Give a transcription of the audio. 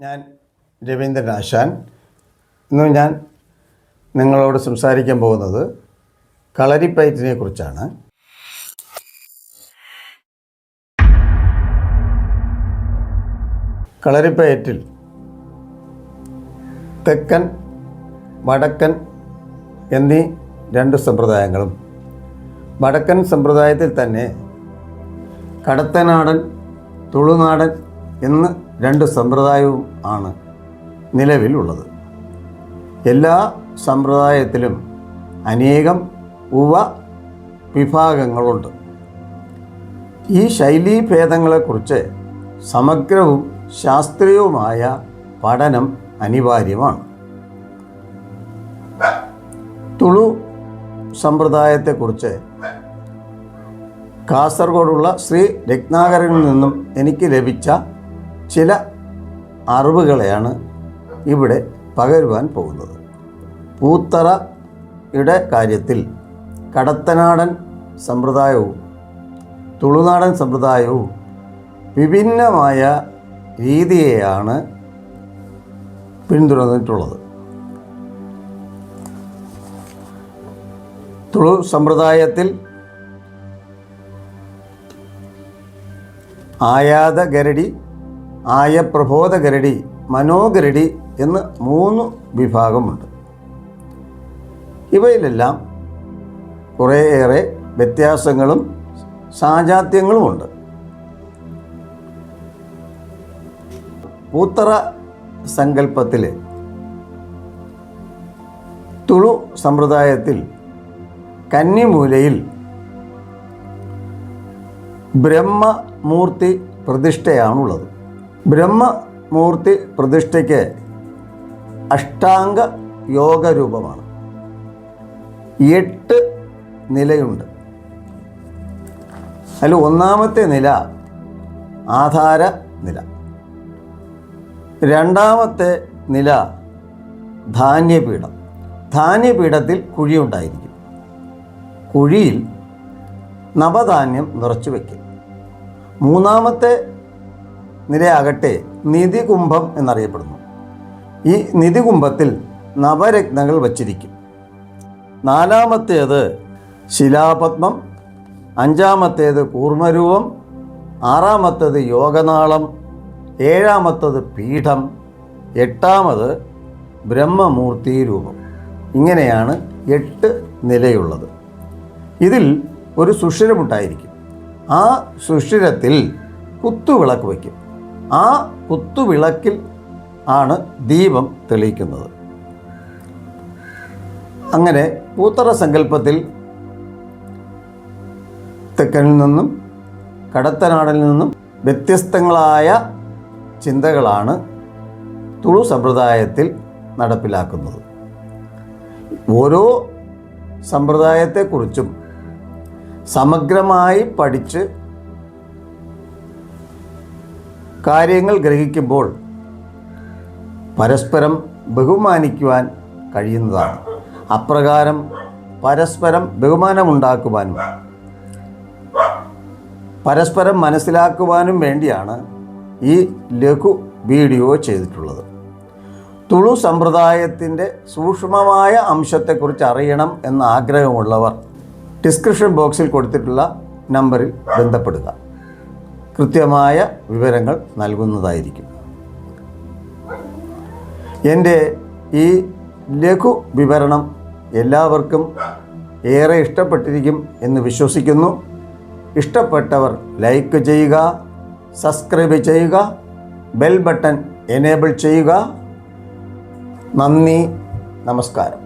ഞാൻ രവീന്ദ്രൻ ആശാൻ. ഇന്ന് ഞാൻ നിങ്ങളോട് സംസാരിക്കാൻ പോകുന്നത് കളരിപ്പയറ്റിനെ കുറിച്ചാണ്. കളരിപ്പയറ്റിൽ തെക്കൻ വടക്കൻ എന്നീ രണ്ട് സമ്പ്രദായങ്ങളും. വടക്കൻ സമ്പ്രദായത്തിൽ തന്നെ കടത്തനാടൻ തുളുനാടൻ എന്ന് രണ്ട് സമ്പ്രദായവും ആണ് നിലവിലുള്ളത്. എല്ലാ സമ്പ്രദായത്തിലും അനേകം ഉപ വിഭാഗങ്ങളുണ്ട്. ഈ ശൈലീഭേദങ്ങളെക്കുറിച്ച് സമഗ്രവും ശാസ്ത്രീയവുമായ പഠനം അനിവാര്യമാണ്. തുളു സമ്പ്രദായത്തെക്കുറിച്ച് കാസർഗോഡുള്ള ശ്രീ രത്നാകരനിൽ നിന്നും എനിക്ക് ലഭിച്ച ചില അറിവുകളെയാണ് ഇവിടെ പകരുവാൻ പോകുന്നത്. പൂത്തറയുടെ കാര്യത്തിൽ കടത്തനാടൻ സമ്പ്രദായവും തുളുനാടൻ സമ്പ്രദായവും വിഭിന്നമായ രീതിയെയാണ് പിന്തുടർന്നിട്ടുള്ളത്. തുളു സമ്പ്രദായത്തിൽ ആയാത ഗരടി ആയപ്രബോധ ഗരടി മനോഗരടി എന്ന് മൂന്ന് വിഭാഗമുണ്ട്. ഇവയിലെല്ലാം കുറേയേറെ വ്യത്യാസങ്ങളും സാജാത്യങ്ങളുമുണ്ട്. പൂത്തറ സങ്കല്പത്തിൽ തുളു സമ്പ്രദായത്തിൽ കന്നിമൂലയിൽ ബ്രഹ്മമൂർത്തി പ്രതിഷ്ഠയാണുള്ളത്. ബ്രഹ്മമൂർത്തി പ്രതിഷ്ഠയ്ക്ക് അഷ്ടാംഗ യോഗ രൂപമാണ് എട്ട് നിലയുണ്ട്. അതിൽ ഒന്നാമത്തെ നില ആധാര നില. രണ്ടാമത്തെ നില ധാന്യപീഠം. ധാന്യപീഠത്തിൽ കുഴിയുണ്ടായിരിക്കും കുഴിയിൽ നവധാന്യം നിറച്ചു വയ്ക്കും മൂന്നാമത്തെ നിരയാകട്ടെ നിധികുംഭം എന്നറിയപ്പെടുന്നു. ഈ നിധികുംഭത്തിൽ നവരത്നങ്ങൾ വച്ചിരിക്കും. നാലാമത്തേത് ശിലാപത്മം അഞ്ചാമത്തേത് കൂർമ്മരൂപം ആറാമത്തേത് യോഗനാളം ഏഴാമത്തത് പീഠം എട്ടാമത് ബ്രഹ്മമൂർത്തി രൂപം ഇങ്ങനെയാണ് എട്ട് നിലയുള്ളത്. ഇതിൽ ഒരു സുഷിരമുണ്ടായിരിക്കും. ആ സുഷിരത്തിൽ കുത്തുവിളക്ക് വയ്ക്കും. ആ കുത്തുവിളക്കിൽ ആണ് ദീപം തെളിയിക്കുന്നത്. അങ്ങനെ പൂത്തറ സങ്കല്പത്തിൽ തെക്കനിൽ നിന്നും കടത്തനാടിൽ നിന്നും വ്യത്യസ്തങ്ങളായ ചിന്തകളാണ് തുളു സമ്പ്രദായത്തിൽ നടപ്പിലാക്കുന്നത്. ഓരോ സമ്പ്രദായത്തെക്കുറിച്ചും സമഗ്രമായി പഠിച്ച് കാര്യങ്ങൾ ഗ്രഹിക്കുമ്പോൾ പരസ്പരം ബഹുമാനിക്കുവാൻ കഴിയുന്നതാണ്. അപ്രകാരം പരസ്പരം ബഹുമാനമുണ്ടാക്കുവാനും പരസ്പരം മനസ്സിലാക്കുവാനും വേണ്ടിയാണ് ഈ ലഘു വീഡിയോ ചെയ്തിട്ടുള്ളത്. തുളു സമ്പ്രദായത്തിന്റെ സൂക്ഷ്മമായ അംശത്തെക്കുറിച്ച് അറിയണം എന്ന ആഗ്രഹമുള്ളവർ ഡിസ്ക്രിപ്ഷൻ ബോക്സിൽ കൊടുത്തിട്ടുള്ള നമ്പറിൽ ബന്ധപ്പെടുക. കൃത്യമായ വിവരങ്ങൾ നൽകുന്നതായിരിക്കും. എന്റെ ഈ ലഘു വിവരണം എല്ലാവർക്കും ഏറെ ഇഷ്ടപ്പെട്ടിരിക്കും എന്ന് വിശ്വസിക്കുന്നു. ഇഷ്ടപ്പെട്ടവർ ലൈക്ക് ചെയ്യുക സബ്സ്ക്രൈബ് ചെയ്യുക ബെൽ ബട്ടൺ എനേബിൾ ചെയ്യുക. നന്ദി നമസ്കാരം.